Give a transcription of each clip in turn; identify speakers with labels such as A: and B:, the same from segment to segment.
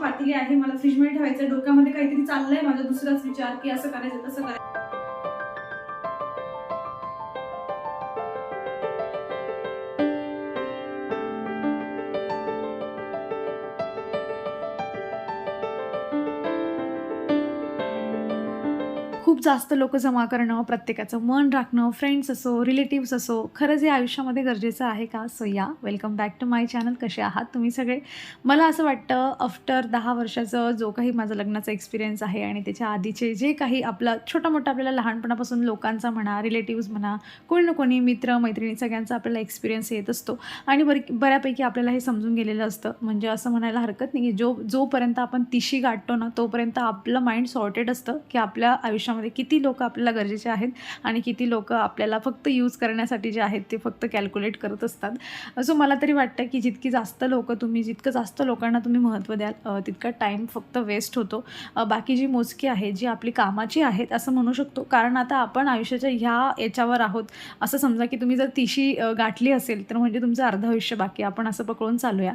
A: पातेली आहे मला फ्रीजमध्ये ठेवायचं डोक्यामध्ये काहीतरी चाललंय माझा दुसराच विचार की असं करायचं तसं करायचं.
B: खूप जास्त लोक जमा करणं प्रत्येकाचं मन राखणं फ्रेंड्स असो रिलेटिव्स असो खरंच हे आयुष्यामध्ये गरजेचं आहे का? सो या welcome back to my channel कसे आहात तुम्ही सगळे? मला असं वाटतं आफ्टर दहा वर्षाचं जो काही माझा लग्नाचा एक्सपिरियन्स आहे आणि त्याच्या आधीचे जे काही आपलं छोटा मोठा आपल्याला लहानपणापासून लोकांचा म्हणा रिलेटिव्स म्हणा कोणी ना कोणी मित्र मैत्रिणी सगळ्यांचा आपल्याला एक्सपिरियन्स येत असतो. आणि बरी बऱ्यापैकी आपल्याला हे समजून गेलेलं असतं. म्हणजे असं म्हणायला हरकत नाही की जो जोपर्यंत आपण तिशी गाठतो ना तोपर्यंत आपलं माइंड सॉर्टेड असतं की आपल्या आयुष्यामध्ये किती लोक आपल्याला गरजेचे आहेत आणि किती लोक आपल्याला फक्त यूज करण्यासाठी जे आहेत ते फक्त कॅल्क्युलेट करत असतात. सो मला तरी वाटतं की जितकी जास्त लोकं तुम्ही जितकं जास्त लोकांना तुम्ही महत्त्व द्याल तितका टाईम फक्त वेस्ट होतो. बाकी जी मोजकी आहे जी आपली कामाची आहेत असं म्हणू शकतो. कारण आता आपण आयुष्याच्या ह्या याच्यावर आहोत. असं समजा की तुम्ही जर तिशी गाठली असेल तर म्हणजे तुमचं अर्ध आयुष्य बाकी आपण असं पकडून चालूया.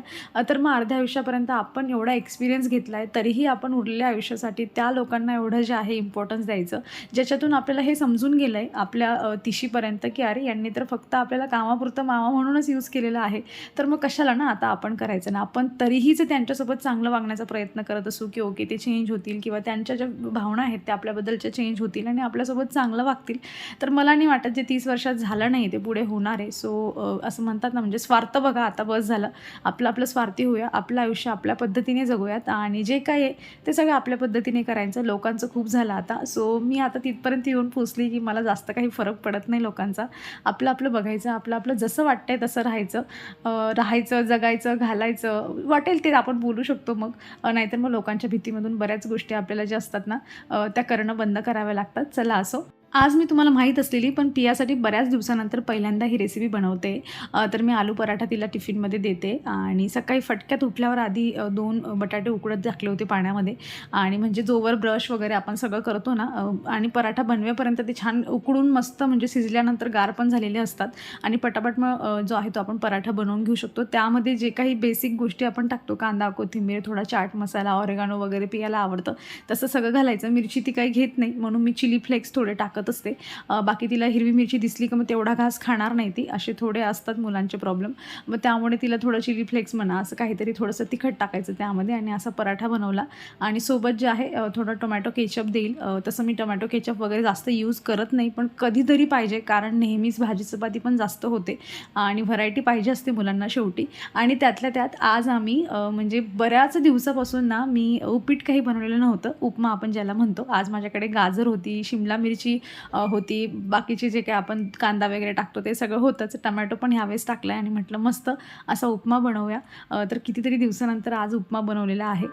B: तर मग अर्ध्या आयुष्यापर्यंत आपण एवढा एक्सपिरियन्स घेतला आहे तरीही आपण उरलेल्या आयुष्यासाठी त्या लोकांना एवढं जे आहे इम्पॉर्टन्स द्यायचं. ज्याच्यातून आपल्याला हे समजून गेलं आहे आपल्या तिशीपर्यंत की अरे यांनी तर फक्त आपल्याला कामापुरतं मामा म्हणूनच यूज केलेलं आहे. तर मग कशाला ना आता आपण करायचं? ना आपण तरीही जर त्यांच्यासोबत चांगलं वागण्याचा प्रयत्न करत असू की ओके ते चेंज होतील किंवा त्यांच्या ज्या भावना आहेत त्या आपल्याबद्दलच्या चेंज होतील आणि आपल्यासोबत चांगलं वागतील तर मला नाही वाटत जे तीस वर्षात झालं नाही ते पुढे होणार आहे. सो असं म्हणतात ना म्हणजे स्वार्थ बघा आता बस झालं. आपलं आपलं स्वार्थी होऊया आपलं आयुष्य आपल्या पद्धतीने जगूयात आणि जे काय आहे ते सगळं आपल्या पद्धतीने करायचं. लोकांचं खूप झालं आता. सो मी मी आता तिथपर्यंत येऊन पोचली की मला जास्त काही फरक पडत नाही लोकांचा. आपलं आपलं बघायचं आपलं आपलं जसं वाटतंय तसं राहायचं. राहायचं जगायचं घालायचं वाटेल ते आपण बोलू शकतो मग. नाहीतर मग लोकांच्या भीतीमधून बऱ्याच गोष्टी आपल्याला ज्या असतात ना त्या करणं बंद कराव्या लागतात. चला असो. आज मी तुम्हाला माहीत असलेली पण पियासाठी बऱ्याच दिवसानंतर पहिल्यांदा ही रेसिपी बनवते. तर मी आलू पराठा तिला टिफिनमध्ये देते आणि सकाळी फटक्यात उठल्यावर आधी दोन बटाटे उकडत टाकले होते पाण्यामध्ये. आणि म्हणजे जोवर ब्रश वगैरे आपण सगळं करतो ना आणि पराठा बनवेपर्यंत ते छान उकडून मस्त म्हणजे शिजल्यानंतर गार पण झालेले असतात. आणि पटापट मग जो आहे तो आपण पराठा बनवून घेऊ शकतो. त्यामध्ये जे काही बेसिक गोष्टी आपण टाकतो कांदा कोथिंबीर थोडा चाट मसाला ऑरेगानो वगैरे पियाला आवडतं तसं सगळं घालायचं. मिरची ती काही घेत नाही म्हणून मी चिली फ्लेक्स थोडे टाकत असते. बाकी तिला हिरवी मिरची दिसली की मग तेवढा घास खाणार नाही ती. असे थोडे असतात मुलांचे प्रॉब्लेम मग त्यामुळे तिला थोडं चिली फ्लेक्स म्हणा असं काहीतरी थोडंसं तिखट टाकायचं त्यामध्ये आणि असा पराठा बनवला. आणि सोबत जे आहे थोडं टोमॅटो केचप देईल. तसं मी टोमॅटो केचप वगैरे जास्त यूज करत नाही पण कधीतरी पाहिजे. कारण नेहमीच भाजी चपाती पण जास्त होते. आणि व्हरायटी पाहिजे असते मुलांना शेवटी. आणि त्यातल्या त्यात आज आम्ही म्हणजे बऱ्याच दिवसापासून ना मी उपीट काही बनवलेलं नव्हतं. उपमा आपण ज्याला म्हणतो. आज माझ्याकडे गाजर होती शिमला मिरची होती. बाकीचे जे काही आपण कांदा वगैरे टाकतो ते सगळं होतंच. टमॅटो पण ह्यावेळेस टाकला आहे आणि म्हटलं मस्त असा उपमा बनवूया. तर कितीतरी दिवसानंतर आज उपमा बनवलेला आहे.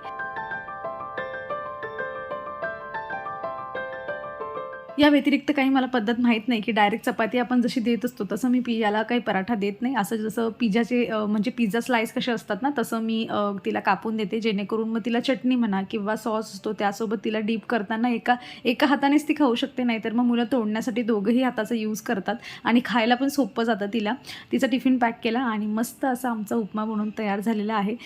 B: या व्यतिरिक्त काही मला पद्धत माहीत नाही की डायरेक्ट चपाती आपण जशी देत असतो तसं मी पिझ्याला काही पराठा देत नाही. असं जसं पिझ्याचे म्हणजे पिझ्झा स्लाईस कसे असतात ना तसं मी तिला कापून देते. जेणेकरून मग तिला चटणी म्हणा किंवा सॉस असतो त्यासोबत तिला डीप करताना एका एका हातानेच ती खाऊ शकते नाहीतर मग मुलं तोडण्यासाठी दोघंही हाताचा यूज करतात आणि खायला पण सोपं जातं तिला. तिचा टिफिन पॅक केला आणि मस्त असा आमचा उपमा म्हणून तयार झालेला आहे.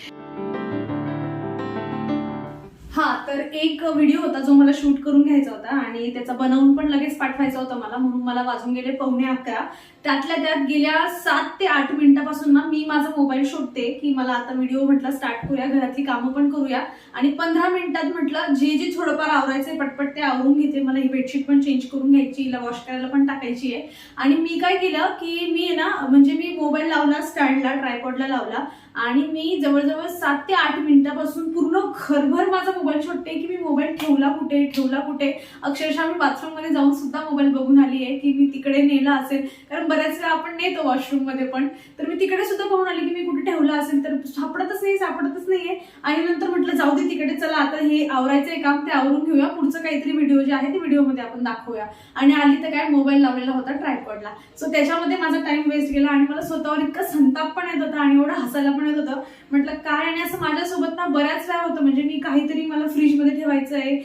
A: हा तर एक व्हिडिओ होता जो मला शूट करून घ्यायचा होता आणि त्याचा बनवून पण लगेच पाठवायचा होता मला म्हणून मला वाजून गेले पावणे अकरा. त्यातल्या त्यात गेल्या सात ते आठ मिनिटापासून ना मी माझा मोबाईल शोधते की मला आता व्हिडिओ म्हटलं स्टार्ट करूया घरातली कामं पण करूया. आणि पंधरा मिनिटात म्हटलं जे जे थोडंफार आवरायचंय पटपट ते आवरून घेते. मला ही बेडशीट पण चेंज करून घ्यायची हिला वॉश करायला पण टाकायची आहे. आणि मी काय केलं की मी ना म्हणजे मी मोबाईल लावला स्टँडला ट्रायपॉडला लावला. आणि मी जवळजवळ सात ते आठ मिनिटापासून पूर्ण घरभर माझा मोबाईल शोधते की मी मोबाईल ठेवला कुठे ठेवला कुठे? अक्षरशः मी बाथरूममध्ये जाऊन सुद्धा मोबाईल बघून आली आहे की मी तिकडे नेला असेल. कारण बऱ्याच वेळा आपण नेतो वॉशरूममध्ये पण. तर मी तिकडे सुद्धा बघून आली की मी कुठे ठेवला असेल तर सापडतच नाही सापडतच नाहीये. आणि नंतर म्हटलं जाऊ दे तिकडे चला आता हे आवरायचंय काम ते आवरून घेऊया. पुढचं काहीतरी व्हिडिओ जे आहे ते व्हिडिओमध्ये आपण दाखवूया. आणि आली तर काय? मोबाईल लावलेला होता ट्रायपॉडला. सो त्याच्यामध्ये माझा टाइम वेस्ट गेला आणि मला स्वतःवर इतका संताप पण येत होता आणि एवढं हसायला पण मिळत होतं. म्हटलं काय? आणि असं माझ्यासोबत ना बऱ्याच वेळा होतं. म्हणजे मी काहीतरी मला फ्रीजमध्ये ठेवायचं आहे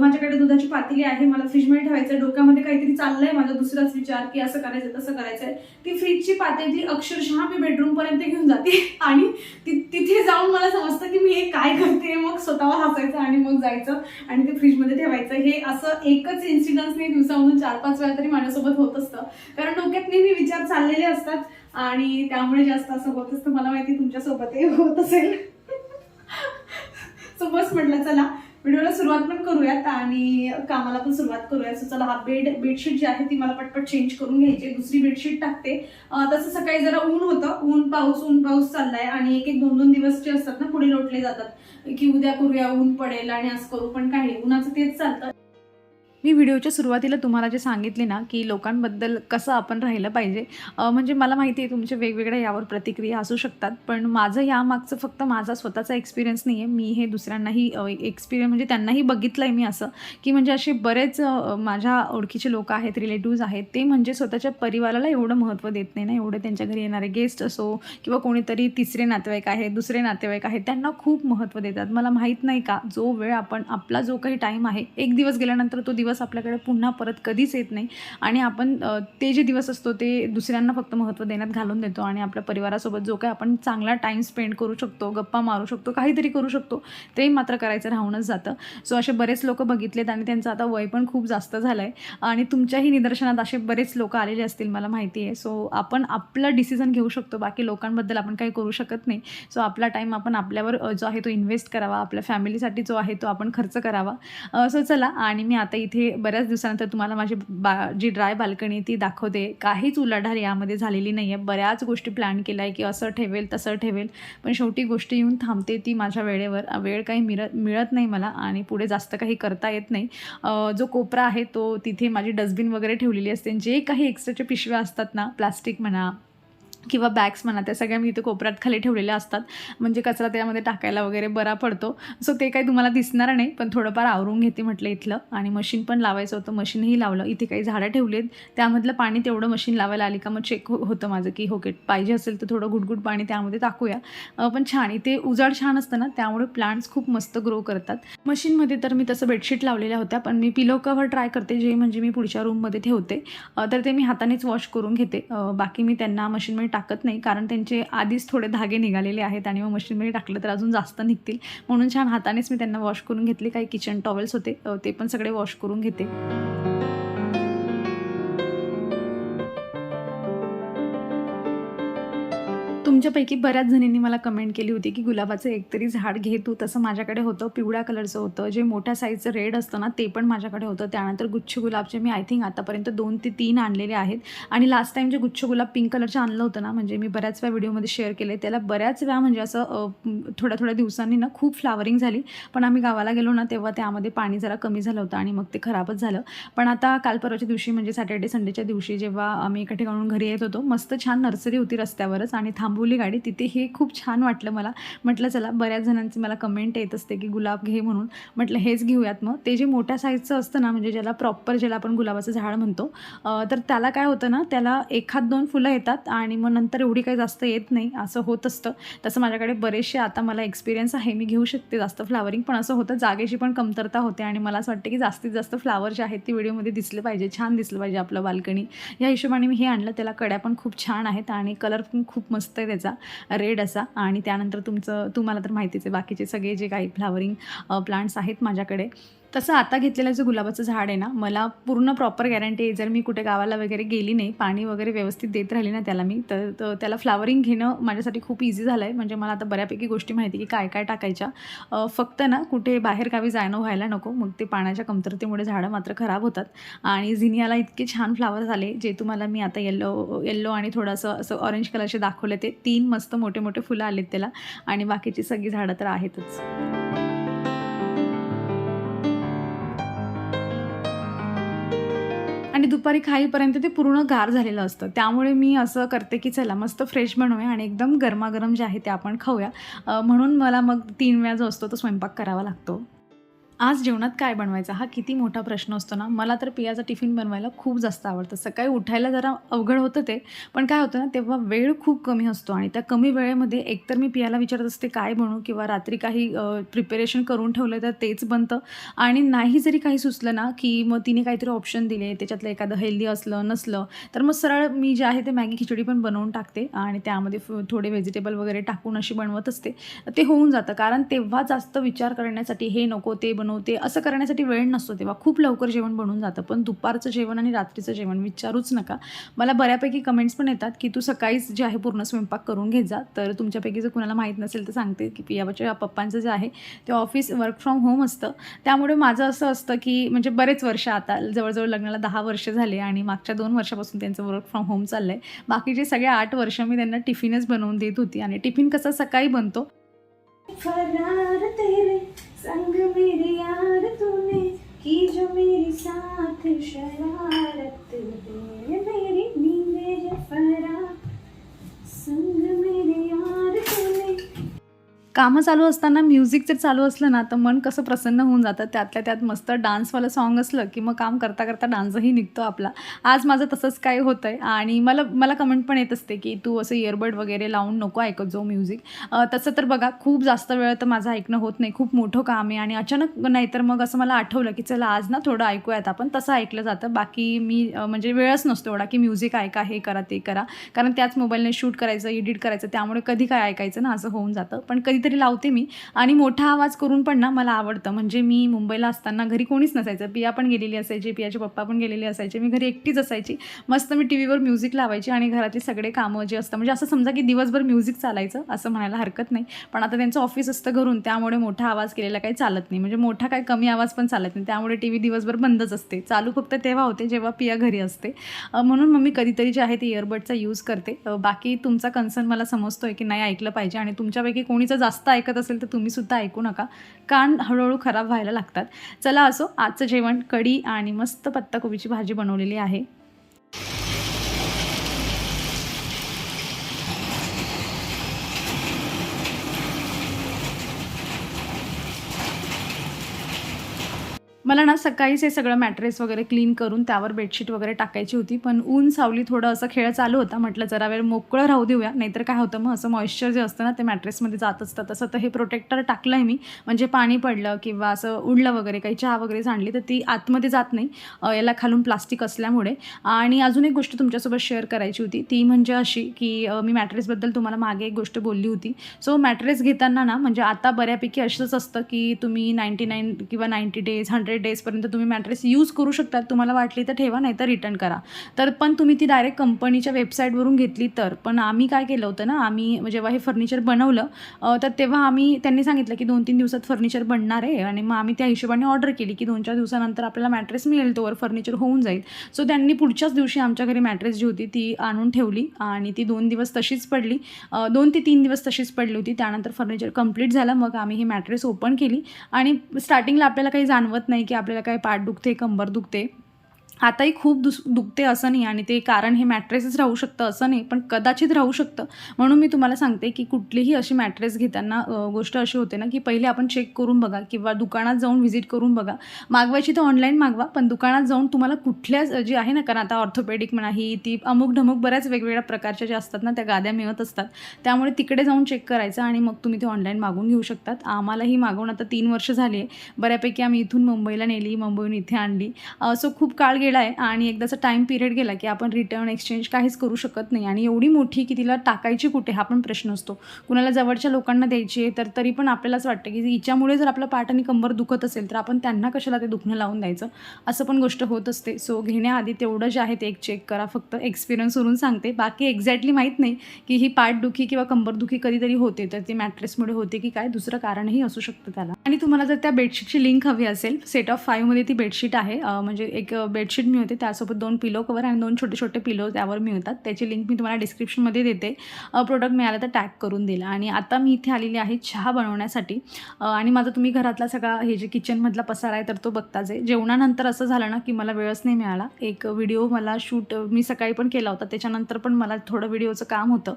A: माझ्याकडे दुधाची पातेली आहे मला फ्रीजमध्ये ठेवायचं आहे डोक्यामध्ये काहीतरी चाललंय माझा दुसराच विचार की असं करायचं तसं करायचंय. ती फ्रीजची पातेली अक्षरशः मी बेडरूम पर्यंत घेऊन जाते. आणि तिथे जाऊन मला समजतं की मी हे काय करते. मग स्वतःवर हसायचं आणि मग जायचं आणि ते फ्रीजमध्ये ठेवायचं. हे असं एकच इन्सिडन्स मी दिवसामधून चार पाच वेळा तरी माझ्यासोबत होत असतं. कारण डोक्यात नेहमी विचार चाललेले असतात. आणि त्यामुळे जास्त असं होत असतं. मला माहिती तुमच्यासोबतही होत असेल. सो बस म्हटलं चला व्हिडिओला सुरुवात पण करूयात आणि कामाला पण सुरुवात करूयात. सो चला हा बेड बेडशीट जी आहे ती मला पटपट चेंज करून घ्यायची. दुसरी बेडशीट टाकते. तसं सकाळी जरा ऊन होतं. ऊन पाऊस ऊन पाऊस चाललाय आणि एक एक दोन दोन दिवस जे असतात ना पुढे लोटले जातात. की उद्या करूया ऊन पडेल आणि असं करू पण काही नाही. उन्हाचं तेच चालतं.
B: मी व्हिडिओच्या सुरुवातीला तुम्हाला जे सांगितले ना की लोकांबद्दल कसं आपण राहिलं पाहिजे म्हणजे मला माहिती आहे तुमचे वेगवेगळ्या यावर प्रतिक्रिया असू शकतात पण माझं यामागचं फक्त माझा स्वतःचा एक्सपिरियन्स नाही आहे मी हे दुसऱ्यांनाही एक्सपिरियन्स म्हणजे त्यांनाही बघितलं आहे मी असं की म्हणजे असे बरेच माझ्या ओळखीचे लोक आहेत रिलेटिव्ज आहेत ते म्हणजे स्वतःच्या परिवाराला एवढं महत्त्व देत नाही ना एवढे त्यांच्या घरी येणारे गेस्ट असो किंवा कोणीतरी तिसरे नातेवाईक आहेत दुसरे नातेवाईक आहेत त्यांना खूप महत्त्व देतात. मला माहीत नाही का जो वेळ आपण आपला जो काही टाईम आहे एक दिवस गेल्यानंतर तो दिवस दिवस आपल्याकडे पुन्हा परत कधीच येत नाही. आणि आपण ते जे दिवस असतो ते दुसऱ्यांना फक्त महत्त्व देण्यात घालून देतो. आणि आपल्या परिवारासोबत जो काही आपण चांगला टाईम स्पेंड करू शकतो गप्पा मारू शकतो काहीतरी करू शकतो ते मात्र करायचं राहूनच जातं. सो असे बरेच लोक बघितलेत आणि त्यांचं आता वय पण खूप जास्त झालं आहे आणि तुमच्याही निदर्शनात असे बरेच लोक आलेले असतील मला माहिती आहे. सो आपण आपलं डिसिजन घेऊ शकतो. बाकी लोकांबद्दल आपण काही करू शकत नाही. सो आपला टाईम आपण आपल्यावर जो आहे तो इन्व्हेस्ट करावा. आपल्या फॅमिलीसाठी जो आहे तो आपण खर्च करावा. सो चला. आणि मी आता इथे बऱ्याच दिवसानंतर तुम्हाला माझी बा जी ड्राय बाल्कनी ती दाखवते. काहीच उलाढाल यामध्ये झालेली नाही आहे बऱ्याच गोष्टी प्लॅन केल्या आहे की असं ठेवेल तसं ठेवेल. पण शेवटी गोष्ट येऊन थांबते ती माझ्या वेळेवर. वेळ काही मिळत मिळत नाही मला आणि पुढे जास्त काही करता येत नाही. जो कोपरा आहे तो तिथे माझी डस्टबिन वगैरे ठेवलेली असते. जे काही एक्स्ट्राच्या पिशव्या असतात ना प्लास्टिक म्हणा किंवा बॅग्स म्हणा त्या सगळ्या मी इथे कोपऱ्यात खाली ठेवलेल्या असतात. म्हणजे कचरा त्यामध्ये टाकायला वगैरे बरा पडतो. सो ते काही तुम्हाला दिसणार नाही पण थोडंफार आवरून घेते म्हटलं इथलं. आणि मशीन पण लावायचं होतं मशीनही लावलं. इथे काही झाडं ठेवली आहेत. त्यामधलं पाणी तेवढं मशीन लावायला आली का मग चेक हो होतं माझं की हो पाहिजे असेल तर थोडं गुडगुड पाणी त्यामध्ये टाकूया. पण छान इथे उजाड छान असतं ना त्यामुळे प्लांट्स खूप मस्त ग्रो करतात. मशीनमध्ये तर मी तसं बेडशीट लावलेल्या होत्या पण मी पिलो कव्हर ट्राय करते जे म्हणजे मी पुढच्या रूममध्ये ठेवते. तर ते मी हातानेच वॉश करून घेते. बाकी मी त्यांना मशीनमध्ये टाकत नाही कारण त्यांचे आधीच थोडे धागे निघालेले आहेत आणि मग मशीनमध्ये टाकलं तर अजून जास्त निघतील. म्हणून छान हातानेच मी त्यांना वॉश करून घेतले. काही किचन टॉवेल्स होते ते पण सगळे वॉश करून घेते. तुमच्यापैकी बऱ्याच जणींनी मला कमेंट केली होती की गुलाबाचं एकतरी झाड घे तू तसं माझ्याकडे होतं पिवळ्या कलरचं होतं जे मोठ्या साईजचं रेड असतं ना ते पण माझ्याकडे होतं. त्यानंतर गुच्छ गुलाबचे मी आय थिंक आतापर्यंत दोन ते तीन आणलेले आहेत. आणि लास्ट टाइम जे गुच्छ गुलाब पिंक कलरचं आणलं होतं ना म्हणजे मी बऱ्याच वेळा व्हिडिओमध्ये शेअर केले त्याला बऱ्याच वेळा म्हणजे असं थोड्या थोड्या दिवसांनी ना खूप फ्लावरिंग झाली. पण आम्ही गावाला गेलो ना तेव्हा त्यामध्ये पाणी जरा कमी झालं होतं आणि मग ते खराबच झालं. पण आता काल परवाच्या दिवशी म्हणजे सॅटर्डे संडेच्या दिवशी जेव्हा आम्ही एका ठिकाणून घरी येत होतो मस्त छान नर्सरी होती रस्त्यावरच आणि थांब थांबवली गाडी. तिथे हे खूप छान वाटलं मला. म्हटलं चला बऱ्याच जणांचे मला कमेंट येत असते की गुलाब घे म्हणून. म्हटलं हेच घेऊयात मग. ते जे मोठ्या साईजचं असतं ना म्हणजे ज्याला प्रॉपर ज्याला आपण गुलाबाचं झाड म्हणतो तर त्याला काय होतं ना त्याला एखाद दोन फुलं येतात आणि मग नंतर एवढी काही जास्त येत नाही असं होत असतं. तसं माझ्याकडे बरेचसे आता मला एक्सपिरियन्स आहे. मी घेऊ शकते जास्त फ्लावरिंग पण असं होतं जागेची पण कमतरता होते आणि मला असं वाटतं की जास्तीत जास्त फ्लावर जे आहेत ते व्हिडिओमध्ये दिसले पाहिजे छान दिसलं पाहिजे आपलं बाल्कनी. या हिशोबाने मी हे आणलं. त्याला कड्या पण खूप छान आहेत आणि कलर पण खूप मस्त आहे त्याचा रेड असा आणि त्यानंतर तुमचं तुम्हाला तर माहितीच आहे बाकीचे सगळे जे काही फ्लावरिंग प्लांट्स आहेत माझ्याकडे तसं आता घेतलेलं जे गुलाबाचं झाड आहे ना मला पूर्ण प्रॉपर गॅरंटी आहे जर मी कुठे गावाला वगैरे गेली नाही पाणी वगैरे व्यवस्थित देत राहिली ना त्याला मी तर तर त्याला फ्लावरिंग घेणं माझ्यासाठी खूप इझी झालं आहे म्हणजे मला आता बऱ्यापैकी गोष्टी माहिती की काय काय टाकायच्या. फक्त ना कुठे बाहेर गावी जाणं व्हायला नको मग ते पाण्याच्या कमतरतेमुळे झाडं मात्र खराब होतात. आणि झिनियाला इतके छान फ्लावर्स आले जे तुम्हाला मी आता येल्लो येल्लो आणि थोडंसं असं ऑरेंज कलरचे दाखवले ते तीन मस्त मोठे मोठे फुलं आलेत त्याला. आणि बाकीची सगळी झाडं तर आहेतच. आणि दुपारी खाईपर्यंत ते पूर्ण गार झालेलं असतं. त्यामुळे मी असं करते की चला मस्त फ्रेश बनवूया आणि एकदम गरमागरम जे आहे ते आपण खाऊया. म्हणून मला मग तीन वेळा जो असतो तो स्वयंपाक करावा लागतो. आज जेवणात काय बनवायचं? हा किती मोठा प्रश्न असतो ना. मला तर पियाचा टिफिन बनवायला खूप जास्त आवडतं. सकाळी उठायला जरा अवघड होतं ते पण काय होतं ना तेव्हा वेळ खूप कमी असतो आणि त्या कमी वेळेमध्ये एकतर मी पियाला विचारत असते काय बनवू? किंवा रात्री काही प्रिपेरेशन करून ठेवलं तर तेच बनतं. आणि नाही जरी काही सुचलं ना की मग तिने काहीतरी ऑप्शन दिले त्याच्यातलं एखादं हेल्दी असलं नसलं तर मग सरळ मी जे आहे ते मॅगी खिचडी पण बनवून टाकते आणि त्यामध्ये थोडे व्हेजिटेबल वगैरे टाकून अशी बनवत असते. ते होऊन जातं. कारण तेव्हा जास्त विचार करण्यासाठी हे नको ते बनवते असं करण्यासाठी वेळ नसतो तेव्हा. खूप लवकर जेवण बनून जातं. पण दुपारचं जेवण आणि रात्रीचं जेवण विचारूच नका. मला बऱ्यापैकी कमेंट्स पण येतात की तू सकाळीच जे आहे पूर्ण स्वयंपाक करून घेत जा. तर तुमच्यापैकी जर कुणाला माहीत नसेल तर सांगते की पियाबाच्या पप्पांचं जे आहे ते ऑफिस वर्क फ्रॉम होम असतं. त्यामुळे माझं असं असतं की म्हणजे बरेच वर्ष आता जवळजवळ लग्नाला दहा वर्ष झाले आणि मागच्या दोन वर्षापासून त्यांचं वर्क फ्रॉम होम चाललं आहे बाकीचे सगळे आठ वर्ष मी त्यांना टिफिनच बनवून देत होती. आणि टिफिन कसा सकाळी बनतो? फरार तेरे. संग मेरे यार तूने की जो मेरी साथ शरारत है मेरी नींद है फरा संग मेरे यार तूने कामं चालू असताना म्युझिक जर चालू असलं ना तर मन कसं प्रसन्न होऊन जातं. त्यातल्या त्यात मस्त डान्सवालं सॉन्ग असलं की मग काम करता करता डान्सही निघतो आपला. आज माझं तसंच काय होतं आहे आणि मला मला कमेंट पण येत असते की तू असं इयरबड वगैरे लावून नको ऐकत जो म्युझिक तसं तर बघा खूप जास्त वेळ तर माझं ऐकणं होत नाही. खूप मोठं काम आहे. आणि अचानक नाहीतर मग असं मला आठवलं की चला आज ना थोडं ऐकूयात आपण. तसं ऐकलं जातं. बाकी मी म्हणजे वेळच नसतो एवढा की म्युझिक ऐका हे करा ते करा. कारण त्याच मोबाईलने शूट करायचं एडिट करायचं त्यामुळे कधी काय ऐकायचं ना असं होऊन जातं. पण कधीतरी लावते मी. आणि मोठा आवाज करून पण ना मला आवडतं. म्हणजे मी मुंबईला असताना घरी कोणीच नसायचं. पिया पण गेलेली असायची पियाचे पप्पा पण गेलेले असायचे. मी घरी एकटीच असायची. मस्त मी टी व्हीवर म्युझिक लावायची आणि घरातली सगळे कामं जे असतं. म्हणजे असं समजा की दिवसभर म्युझिक चालायचं असं म्हणायला हरकत नाही. पण आता त्यांचं ऑफिस असतं घरून त्यामुळे मोठा आवाज केलेला काही चालत नाही. म्हणजे मोठा काही कमी आवाज पण चालत नाही. त्यामुळे टी व्ही दिवसभर बंदच असते. चालू फक्त तेव्हा होते जेव्हा पिया घरी असते. म्हणून मग मी कधीतरी जे आहे ते इयरबडचा यूज करते. बाकी तुमचा कन्सर्न मला समजतो आहे की नाही ऐकलं पाहिजे आणि तुमच्यापैकी कोणीचं जास्त ऐकत असेल तर तुम्ही सुद्धा ऐकू नका. कान हळूहळू खराब व्हायला लागतात. चला असो आजचं जेवण कढी आणि मस्त पत्ताकोबीची भाजी बनवलेली आहे. मला ना सकाळीच हे सगळं मॅट्रेस वगैरे क्लीन करून त्यावर बेडशीट वगैरे टाकायची होती पण ऊन सावली थोडं असं खेळ चालू होता. म्हटलं जरा वेळ मोकळं राहू देऊया नाहीतर काय होतं मग असं मॉइश्चर जे असतं ना ते मॅट्रेसमध्ये जात असतं. तसं तर हे प्रोटेक्टर टाकलं आहे मी. म्हणजे पाणी पडलं किंवा असं उडलं वगैरे काही चहा वगैरे सांडली तर ती आतमध्ये जात नाही. याला खालून प्लास्टिक असल्यामुळे. आणि अजून एक गोष्ट तुमच्यासोबत शेअर करायची होती. ती म्हणजे अशी की मी मॅट्रेसबद्दल तुम्हाला मागे एक गोष्ट बोलली होती. सो मॅट्रेस घेताना ना म्हणजे आता बऱ्यापैकी असंच असतं की तुम्ही नाईंटी नाईन किंवा नाईंटी डेज हंड्रेड डेजपर्यंत तुम्ही मॅट्रेस यूज करू शकता. तुम्हाला वाटली तर ठेवा नाही तर रिटर्न करा. तर पण तुम्ही ती डायरेक्ट कंपनीच्या वेबसाईटवरून घेतली तर. पण आम्ही काय केलं होतं ना आम्ही म्हणजे जेव्हा हे फर्निचर बनवलं तर तेव्हा आम्ही त्यांनी सांगितलं की दोन तीन दिवसात फर्निचर बनणार आहे. आणि मग आम्ही त्या हिशोबाने ऑर्डर केली की दोन चार दिवसानंतर आपल्याला मॅट्रेस मिळेल तोवर फर्निचर होऊन जाईल. सो त्यांनी पुढच्याच दिवशी आमच्या घरी मॅट्रेस जी होती ती आणून ठेवली. आणि ती दोन दिवस तशीच पडली. दोन ते तीन दिवस तशीच पडली होती. त्यानंतर फर्निचर कंप्लीट झालं. मग आम्ही ही मॅट्रेस ओपन केली. आणि स्टार्टिंगला आपल्याला काही जाणवत नाही की आपल्याला काय पाठ दुखते कंबर दुखते. आताही खूप दुस दुखते असं नाही आणि ते कारण हे मॅट्रेसच राहू शकतं असं नाही पण कदाचित राहू शकतं. म्हणून मी तुम्हाला सांगते की कुठलीही अशी मॅट्रेस घेताना गोष्ट अशी होते ना की पहिले आपण चेक करून बघा किंवा दुकानात जाऊन व्हिजिट करून बघा. मागवायची तर ऑनलाईन मागवा पण दुकानात जाऊन तुम्हाला कुठल्याच जी आहे ना कारण आता ऑर्थोपेडिक म्हणा ही ती अमुक ढमुक बऱ्याच वेगवेगळ्या प्रकारच्या ज्या असतात ना त्या गाद्या मिळत असतात. त्यामुळे तिकडे जाऊन चेक करायचं आणि मग तुम्ही ते ऑनलाईन मागवून घेऊ शकतात. आम्हालाही मागवून आता तीन वर्ष झाली आहे. बऱ्यापैकी आम्ही इथून मुंबईला नेली मुंबईहून इथे आणली. सो खूप काळ गेला आहे आणि एकदाचा टाईम पिरियड गेला की आपण रिटर्न एक्सचेंज काहीच करू शकत नाही. आणि एवढी मोठी की तिला टाकायची कुठे हा पण प्रश्न असतो. कुणाला जवळच्या लोकांना द्यायची आहे तर तरी पण आपल्यालाच वाटतं की हिच्यामुळे जर आपलं पाठ आणि कंबर दुखत असेल तर आपण त्यांना कशाला ते दुखणं लावून द्यायचं? असं पण गोष्ट होत असते. सो घेण्याआधी तेवढं जे आहे ते एक चेक करा. फक्त एक्सपिरियन्सवरून सांगते. बाकी एक्झॅक्टली माहीत नाही की ही पाठदुखी किंवा कंबरदुखी कधीतरी होते तर ती मॅट्रेसमुळे होते की काय? दुसरं कारणही असू शकतं त्याला. आणि तुम्हाला जर त्या बेडशीटची लिंक हवी असेल सेट ऑफ फाईव्हमध्ये ती बेडशीट आहे. म्हणजे एक बेडशीट बेडशीट मिळते त्यासोबत दोन पिलो कवर आणि दोन छोटे छोटे पिलो त्यावर मिळतात त्याची लिंक मी तुम्हाला डिस्क्रिप्शनमध्ये देते. प्रोडक्ट मिळालं तर टॅग करून दिला. आणि आता मी इथे आलेली आहे चहा बनवण्यासाठी. आणि माझा तुम्ही घरातला सगळा हे जे किचनमधला पसारा आहे तर तो बघताच आहे. जेवणानंतर असं झालं ना की मला वेळच नाही मिळाला. एक व्हिडिओ मला शूट मी सकाळी पण केला होता. त्याच्यानंतर पण मला थोडं व्हिडिओचं काम होतं.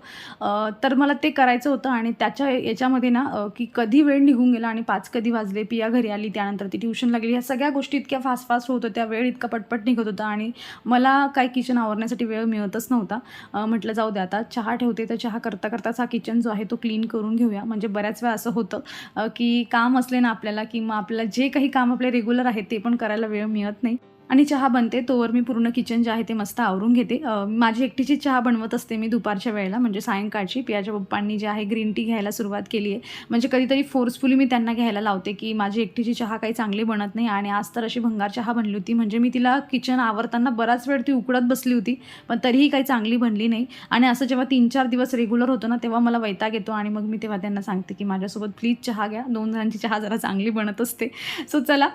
B: तर मला ते करायचं होतं आणि त्याच्या याच्यामध्ये ना की कधी वेळ निघून गेला आणि पाच कधी वाजले पिया घरी आली त्यानंतर ती ट्युशन लागली ह्या सगळ्या गोष्टी इतक्या फास्ट फास्ट होत होत्या. वेळ इतका पटपट निघत होता आणि मला काही किचन आवरण्यासाठी वेळ मिळतच नव्हता. म्हटलं जाऊ दे आता चहा ठेवते तर चहा करता करताच हा किचन जो आहे तो क्लीन करून घेऊया. म्हणजे बऱ्याच वेळा असं होतं की काम असले ना आपल्याला की मग आपल्याला जे काही काम आपले रेग्युलर आहे ते पण करायला वेळ मिळत नाही. आणि चहा बनते. तोवर मी पूर्ण किचन जे आहे ते मस्त आवरून घेते. माझी एकटीची चहा बनवत असते मी दुपारच्या वेळेला म्हणजे सायंकाळची. पियाच्या पप्पांनी जे आहे ग्रीन टी घ्यायला सुरुवात केली आहे. म्हणजे कधीतरी फोर्सफुली मी त्यांना घ्यायला लावते की माझी एकटीची चहा काही चांगली बनत नाही आणि आज तर अशी भंगार चहा बनली होती. म्हणजे मी तिला किचन आवरताना बराच वेळ ती उकडत बसली होती पण तरीही काही चांगली बनली नाही. आणि असं जेव्हा तीन चार दिवस रेग्युलर होतो ना तेव्हा मला वैताग येतो आणि मग मी तेव्हा त्यांना सांगते की माझ्यासोबत प्लीज चहा घ्या. दोन जणांची चहा जरा चांगली बनत असते. सो चला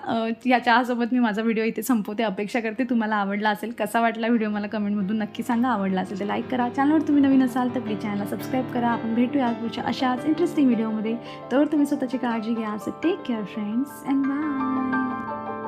B: या चहासोबत मी माझा व्हिडिओ इथे संपवते. अपेक्षा करते तुम्हाला आवडला असेल कसा वाटला व्हिडिओ मला कमेंटमधून नक्की सांगा. आवडला असेल तर लाईक करा. चॅनलवर तुम्ही नवीन असाल तर प्लीज चॅनलला सबस्क्राईब करा. आपण भेटूया पुढच्या अशाच इंटरेस्टिंग व्हिडिओमध्ये तर तुम्ही स्वतःची काळजी घ्या. So take care friends and bye